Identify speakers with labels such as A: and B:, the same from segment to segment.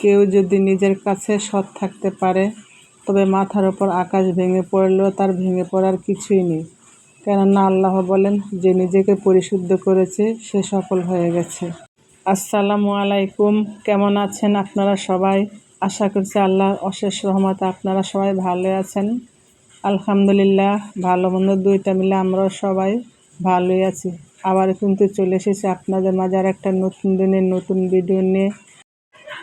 A: কেউ যদি নিজের কাছে সৎ থাকতে পারে, তবে মাথার ওপর আকাশ ভেঙে পড়লেও তার ভেঙে পড়ার কিছুই নেই। কেননা আল্লাহ বলেন, যে নিজেকে পরিশুদ্ধ করেছে, সে সফল হয়ে গেছে। আসসালামু আলাইকুম, কেমন আছেন আপনারা সবাই? আশা করছি আল্লাহর অশেষ রহমতে আপনারা সবাই ভালো আছেন। আলহামদুলিল্লাহ, ভালো মন্দ দুইটা মিলে আমরাও সবাই ভালোই আছি। আবার কিন্তু চলে এসেছি আপনাদের মাঝে আর একটা নতুন দিনের নতুন ভিডিও নিয়ে।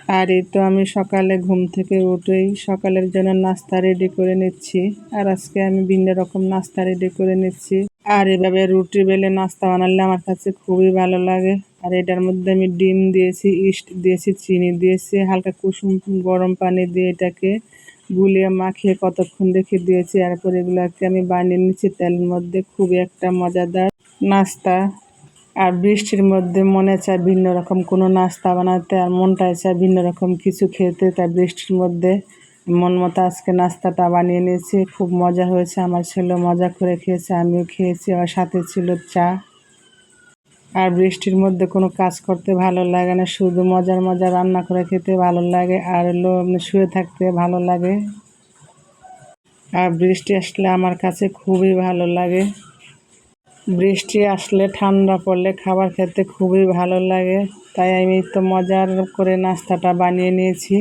A: আর এই তো আমি সকালে ঘুম থেকে উঠেই সকালের জন্য নাস্তা রেডি করে নিচ্ছি। আর আজকে আমি ভিন্ন রকম নাস্তা রেডি করে নিচ্ছি। আর এভাবে রুটি বেলে নাস্তা বানালে আমার কাছে খুবই ভালো লাগে। আর এটার মধ্যে আমি ডিম দিয়েছি, ইস্ট দিয়েছি, চিনি দিয়েছি, হালকা কুসুম, গরম পানি দিয়ে এটাকে গুলিয়ে মাখিয়ে কতক্ষণ রেখে দিয়েছি। এরপর এগুলোকে আমি বানিয়ে নিচ্ছি। তেলের মধ্যে খুবই একটা মজাদার নাস্তা। আর বৃষ্টির মধ্যে মনে চায় ভিন্ন রকম কোনো নাস্তা বানাতে আর মনটায় চায় ভিন্ন রকম কিছু খেতে, তাই বৃষ্টির মধ্যে মন মতো আজকে নাস্তাটা বানিয়ে নিয়েছি। খুব মজা হয়েছে, আমার ছেলে মজা করে খেয়েছে, আমিও খেয়েছি আর সাথে ছিল চা। আর বৃষ্টির মধ্যে কোনো কাজ করতে ভালো লাগে না, শুধু মজার মজা রান্না করে খেতে ভালো লাগে আর হলো শুয়ে থাকতে ভালো লাগে। আর বৃষ্টি আসলে আমার কাছে খুবই ভালো লাগে। বৃষ্টি আসলে ঠান্ডা পড়লে খাবার খেতে খুবই ভালো লাগে। তাই আমি তো মজার করে নাস্তাটা বানিয়ে নিয়েছি।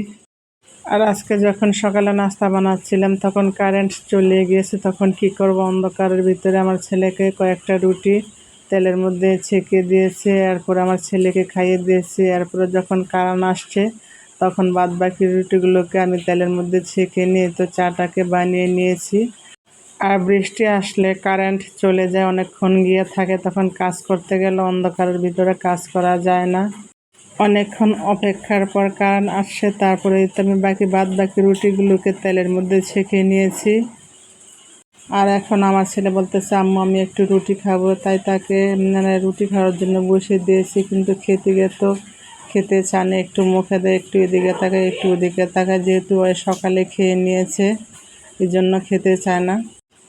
A: আর আজকে যখন সকালে নাস্তা বানাচ্ছিলাম, তখন কারেন্ট চলে গিয়েছে। তখন কি করব? অন্ধকারের ভিতরে আমার ছেলেকে কয়েকটা রুটি তেলের মধ্যে ছেঁকে দিয়েছে, এরপর আমার ছেলেকে খাইয়ে দিয়েছে। এরপরে যখন কারণ আসছে, তখন বাদ বাকি রুটিগুলোকে আমি তেলের মধ্যে ছেঁকে নিয়ে তো চাটাকে বানিয়ে নিয়েছি। আর বৃষ্টি আসলে কারেন্ট চলে যায়, অনেকক্ষণ গিয়ে থাকে, তখন কাজ করতে গেলে অন্ধকারের ভিতরে কাজ করা যায় না। অনেকক্ষণ অপেক্ষার পর কারেন্ট আসছে, তারপরে আমি বাকি বাদ বাকি রুটিগুলোকে তেলের মধ্যে ছেঁকে নিয়েছি। আর এখন আমার ছেলে বলতেছে, আম্মু, আমি একটু রুটি খাব। তাই তাকে মানে রুটি খাওয়ার জন্য বসে দিয়েছি, কিন্তু খেতে গিয়ে তো খেতে চানে, একটু মুখে দেয়, একটু এদিকে তাকায়, একটু ওদিকে তাকায়, যেহেতু ওই সকালে খেয়ে নিয়েছে এই জন্য খেতে চায় না।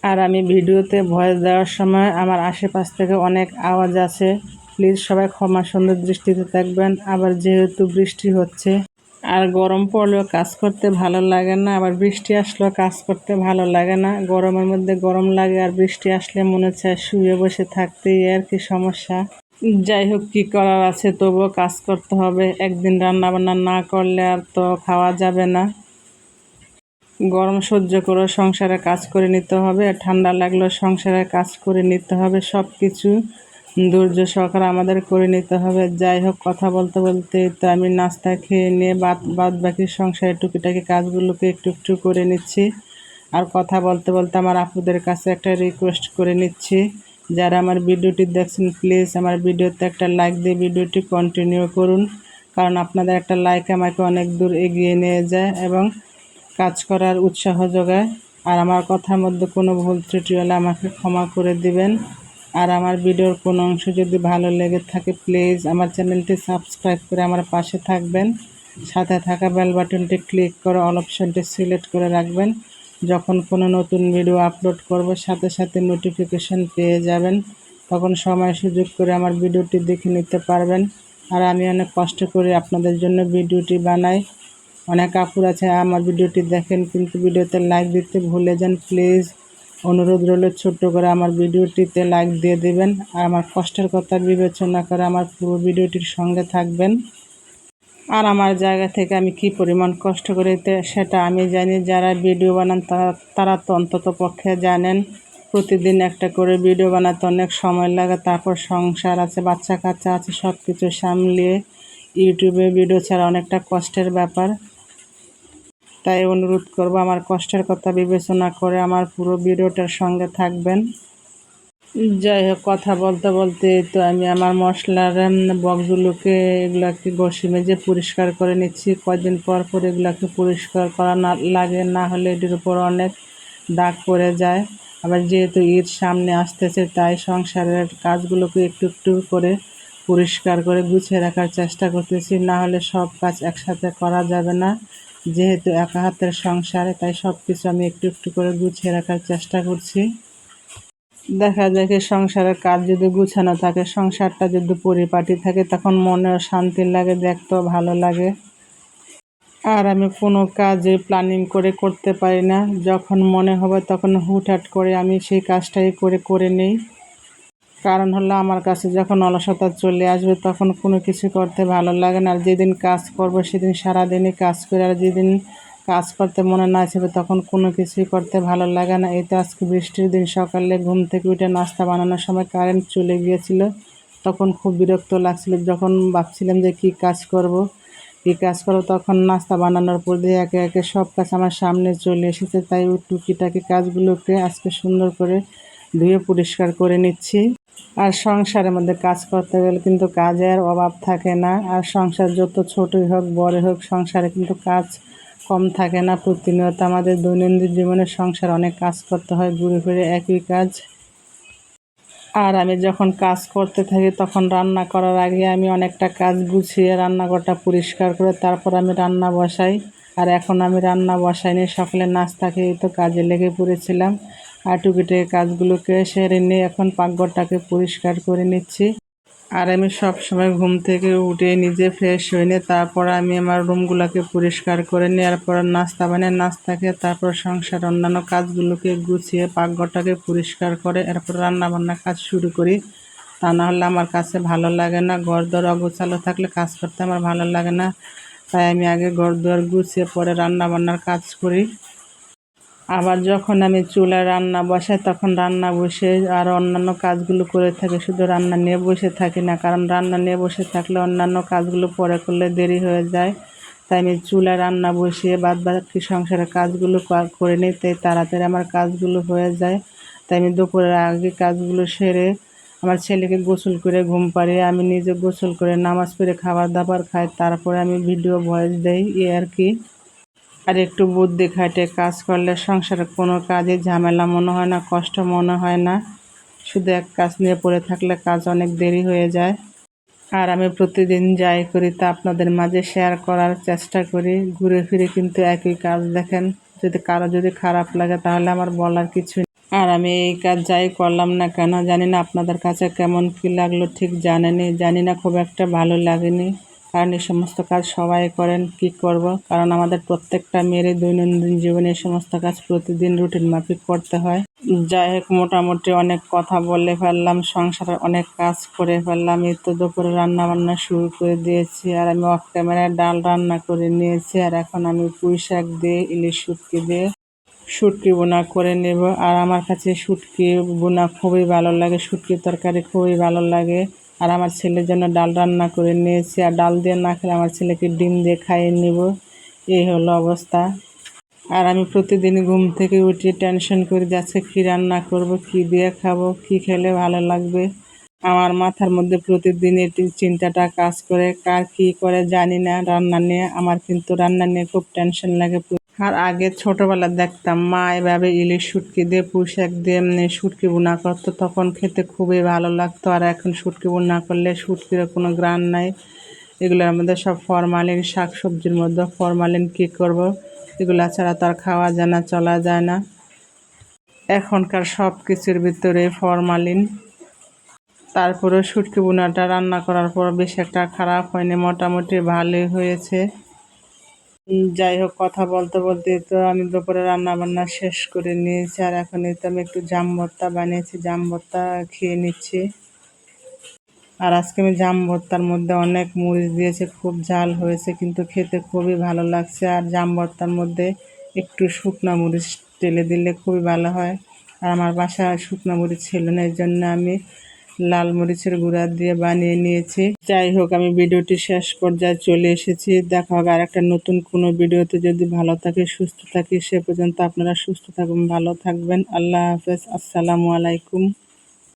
A: আর আমি ভিডিওতে ভয়েস দেওয়ার সময় আমার আশেপাশ থেকে অনেক আওয়াজ আছে। প্লিজ সবাই ক্ষমা সুন্দর দৃষ্টিতে থাকবেন। আবার যেহেতু বৃষ্টি হচ্ছে, আর গরম পড়লেও কাজ করতে ভালো লাগে না, আবার বৃষ্টি আসলেও কাজ করতে ভালো লাগে না। গরমের মধ্যে গরম লাগে আর বৃষ্টি আসলে মনে চায় শুয়ে বসে থাকতেই আর কি সমস্যা। যাই হোক, কী করার আছে? তবুও কাজ করতে হবে। একদিন রান্নাবান্না না করলে আর তো খাওয়া যাবে না। গরম সহ্য করে সংসারে কাজ করে নিতে হবে আর ঠান্ডা লাগলেও সংসারে কাজ করে নিতে হবে সব কিছু ধৈর্য সহকারে আমাদের করে নিতে হবে। যাই হোক, কথা বলতে বলতে তো আমি নাস্তা খেয়ে নিয়ে বাদ বাদ বাকি সংসারের টুকিটাকি কাজগুলোকে একটু একটু করে নিচ্ছি। আর কথা বলতে বলতে আমার আপুদের কাছে একটা রিকোয়েস্ট করে নিচ্ছি। যারা আমার ভিডিওটি দেখছেন প্লিজ আমার ভিডিওতে একটা লাইক দিয়ে ভিডিওটি কন্টিনিউ করুন। কারণ আপনাদের একটা লাইক আমাকে অনেক দূর এগিয়ে নিয়ে যায় এবং কাজ করার উৎসাহ যোগায়। আর আমার কথার মধ্যে কোনো ভুল ত্রুটি হলে আমাকে ক্ষমা করে দিবেন। আর আমার ভিডিওর কোনো অংশ যদি ভালো লেগে থাকে, প্লিজ আমার চ্যানেলটি সাবস্ক্রাইব করে আমার পাশে থাকবেন। সাথে থাকা বেল বাটনটি ক্লিক করে অল অপশানটি সিলেক্ট করে রাখবেন। যখন কোনো নতুন ভিডিও আপলোড করব, সাথে সাথে নোটিফিকেশন পেয়ে যাবেন। তখন সময় সুযোগ করে আমার ভিডিওটি দেখে নিতে পারবেন। আর আমি অনেক কষ্ট করে আপনাদের জন্য ভিডিওটি বানাই। অনেক আপুর আছে, আমার ভিডিওটি দেখেন, কিন্তু ভিডিওতে লাইক দিতে ভুলে যান প্লিজ অনুরোধ রইল ছোট্ট করে আমার ভিডিওটিতে লাইক দিয়ে দেবেন, আর আমার কষ্টের কথা বিবেচনা করে আমার পুরো ভিডিওটির সঙ্গে থাকবেন। আর আমার জায়গা থেকে আমি কি পরিমাণ কষ্ট করে সেটা আমি জানি, যারা ভিডিও বানান তারা তো অন্তত পক্ষে জানেন, প্রতিদিন একটা করে ভিডিও বানাতে অনেক সময় লাগে, তারপর সংসার আছে, বাচ্চা কাচ্চা আছে সব কিছু সামলিয়ে ইউটিউবে ভিডিও ছাড়া অনেকটা কষ্টের ব্যাপার। তাই অনুরোধ করব আমার কষ্টের কথা বিবেচনা করে আমার পুরো ভিডিওটার সঙ্গে থাকবেন। যাই হোক, কথা বলতে বলতে তো আমি আমার মশলার বক্সগুলোকে এগুলাকে ঘষি মেজে পরিষ্কার করে নিচ্ছি। কয়দিন পর পর এগুলাকে পরিষ্কার করা না লাগে, না হলে এটির উপর অনেক দাগ পড়ে যায়। আবার যেহেতু ঈদ সামনে আসতেছে, তাই সংসারের কাজগুলোকে একটু একটু করে পরিষ্কার করে গুছিয়ে রাখার চেষ্টা করতেছি। না হলে সব কাজ একসাথে করা যাবে না। যেহেতু একা হাতের সংসারে, তাই সব কিছু আমি একটু একটু করে গুছিয়ে রাখার চেষ্টা করছি। দেখা যায় কি সংসারের কাজ যদি গুছানো থাকে, সংসারটা যদি পরিপাটি থাকে, তখন মনেও শান্তি লাগে, দেখতেও ভালো লাগে। আর আমি কোনো কাজে প্ল্যানিং করে করতে পারি না। যখন মনে হবে, তখন হুটহাট করে আমি সেই কাজটাই করে করে নেই। কারণ হলো আমার কাছে যখন অলসতা চলে আসবে তখন কোনো কিছু করতে ভালো লাগে না। আর যেদিন কাজ করব সেদিন সারাদিনই কাজ করে। আর যেদিন কাজ করতে মনে না আসবে তখন কোনো কিছুই করতে ভালো লাগে না। এই তো আজকে বৃষ্টির দিন, সকালে ঘুম থেকে উঠে নাস্তা বানানোর সময় কারেন্ট চলে গিয়েছিল। তখন খুব বিরক্ত লাগছিল। যখন ভাবছিলাম যে কি কাজ করব, কী কাজ করো তখন নাস্তা বানানোর পর দিয়ে একে একে সব কাজ আমার সামনে চলে এসেছে। তাই ওই টুকিটাকি কাজগুলোকে আজকে সুন্দর করে ধুয়ে পরিষ্কার করে নিচ্ছি। আর সংসারের মধ্যে কাজ করতে গেলে কিন্তু কাজের অভাব থাকে না। আর সংসার যত ছোটই হোক বড় হোক, সংসারে কিন্তু কাজ কম থাকে না প্রতিনিয়ত। আমাদের দৈনন্দিন জীবনে সংসার অনেক কাজ করতে হয়, ঘুরে ফিরে একই কাজ। আর আমি যখন কাজ করতে থাকি, তখন রান্না করার আগে আমি অনেকটা কাজ গুছিয়ে রান্নাঘরটা পরিষ্কার করে তারপর আমি রান্না বসাই। আর এখন আমি রান্না বসাইনি, সকালে নাস্তা খেয়ে তো কাজে লেগে পড়েছিলাম। আর টুকিটে কাজগুলোকে সেরে নিয়ে এখন পাকঘরটাকে পরিষ্কার করে নিচ্ছি। আর আমি সব সময় ঘুম থেকে উঠে নিজে ফ্রেশ হয়ে নিয়ে তারপর আমি আমার রুমগুলোকে পরিষ্কার করে নেওয়ার পর নাস্তা বানিয়ে নাস্তা খেয়ে তারপর সংসার অন্যান্য কাজগুলোকে গুছিয়ে পাকঘরটাকে পরিষ্কার করে এরপর রান্নাবান্না কাজ শুরু করি। তা না হলে আমার কাছে ভালো লাগে না, ঘর দর অগোছালো থাকলে কাজ করতে আমার ভালো লাগে না। তাই আমি আগে ঘর দুয়ার গুছিয়ে পরে রান্নাবান্নার কাজ করি। আবার যখন আমি চুলা রান্না বসাই, তখন রান্না বসে আর অন্যান্য কাজগুলো করে থাকি, শুধু রান্না নিয়ে বসে থাকি না, কারণ রান্না নিয়ে বসে থাকলে অন্যান্য কাজগুলো পরে করলে দেরি হয়ে যায়। তাই আমি চুলায় রান্না বসিয়ে বাদ বাকি সংসারের কাজগুলো করে নিই, তাই তাড়াতাড়ি আমার কাজগুলো হয়ে যায়। তাই আমি দুপুরের আগে কাজগুলো সেরে আমার ছেলেকে গোসল করে ঘুম পাড়িয়ে আমি নিজে গোসল করে নামাজ পড়ে খাবার দাবার খাই, তারপরে আমি ভিডিও ভয়েস দেই এ আর কি। আর একটু বুদ্ধি খাটে কাজ করলে সংসারে কোনো কাজে ঝামেলা মনে হয় না, কষ্ট মনে হয় না। শুধু এক কাজ নিয়ে পড়ে থাকলে কাজ অনেক দেরি হয়ে যায়। আর আমি প্রতিদিন যাই করি তা আপনাদের মাঝে শেয়ার করার চেষ্টা করি। ঘুরে ফিরে কিন্তু একই কাজ দেখেন। যদি কারও যদি খারাপ লাগে তাহলে আমার বলার কিছু আর আমি এই কাজ যাই করলাম না কেন জানি না আপনাদের কাছে কেমন কী লাগল, ঠিক জানেনি। জানি না খুব একটা ভালো লাগেনি। কারণ এই সমস্ত কাজ সবাই করেন, কি করব? কারণ আমাদের প্রত্যেকটা মেয়েরই দৈনন্দিন জীবনে এই সমস্ত কাজ প্রতিদিন রুটিন মাফিক করতে হয়। যাই হোক, মোটামুটি অনেক কথা বলে ফেললাম, সংসারে অনেক কাজ করে ফেললাম। এই তো দুপুরে রান্না বান্না শুরু করে দিয়েছি, আর আমি অফ ক্যামেরায় ডাল রান্না করে নিয়েছি, আর এখন আমি পুঁই শাক দিয়ে, ইলিশ শুটকি দিয়ে শুটকি বোনা করে নেব। আর আমার কাছে শুটকি বোনা খুবই ভালো লাগে, শুটকি তরকারি খুবই ভালো লাগে। আর আমার ছেলের জন্য ডাল রান্না করে নিয়েছি। আর ডাল দিয়ে না খেলে আমার ছেলেকে ডিম দিয়ে খাইয়ে নিব। এই হলো অবস্থা। আর আমি প্রতিদিন ঘুম থেকে উঠে টেনশন করে যাচ্ছে, কী রান্না করব, কি দিয়ে খাব, কি খেলে ভালো লাগবে? আমার মাথার মধ্যে প্রতিদিন এটি চিন্তাটা কাজ করে, কার কী করে জানি না। রান্না নিয়ে আমার কিন্তু রান্না নিয়ে খুব টেনশন লাগে। আর আগে ছোটোবেলা দেখতাম, মা এভাবে ইলিশ শুটকি দিয়ে পুঁশাক দিয়ে শুটকি বোনা করতো। তখন খেতে খুবই ভালো লাগতো আর এখন শুটকি বোনা করলে শুটকির কোনো গ্রান নাই। এগুলোর মধ্যে সব ফরমালিন শাক সবজির মধ্যে ফরমালিন কী করব? এগুলো ছাড়া তো আর খাওয়া যায় না, চলা যায় না। এখনকার সব কিছুর ভিতরে ফরমালিন। তারপরে শুটকি বোনাটা রান্না করার পর বেশ একটা খারাপ হয়নি, মোটামুটি ভালোই হয়েছে। যাই হোক, কথা বলতে বলতে তো আমি দুপুরে রান্না বান্না শেষ করে নিয়েছি, আর এখন এই তো আমি একটু জাম ভর্তা বানিয়েছি, জাম ভর্তা খেয়ে নিচ্ছি। আর আজকে আমি জাম ভর্তার মধ্যে অনেক মরিচ দিয়েছে, খুব ঝাল হয়েছে, কিন্তু খেতে খুবই ভালো লাগছে। আর জাম ভর্তার মধ্যে একটু শুকনো মরিচ টেলে দিলে খুবই ভালো হয়। আর আমার বাসায় শুকনো মরিচ ছিল না, এই জন্য আমি লাল মরিচের গুঁড়া দিয়ে বানিয়ে নিয়েছি। যাই হোক, আমি ভিডিওটি শেষ পর্যায়ে চলে এসেছি। দেখা হবে আর একটা নতুন কোনো ভিডিওতে। যদি ভালো থাকে, সুস্থ থাকি, সে পর্যন্ত আপনারা সুস্থ থাকুন, ভালো থাকবেন। আল্লাহ হাফেজ। আসসালামু আলাইকুম।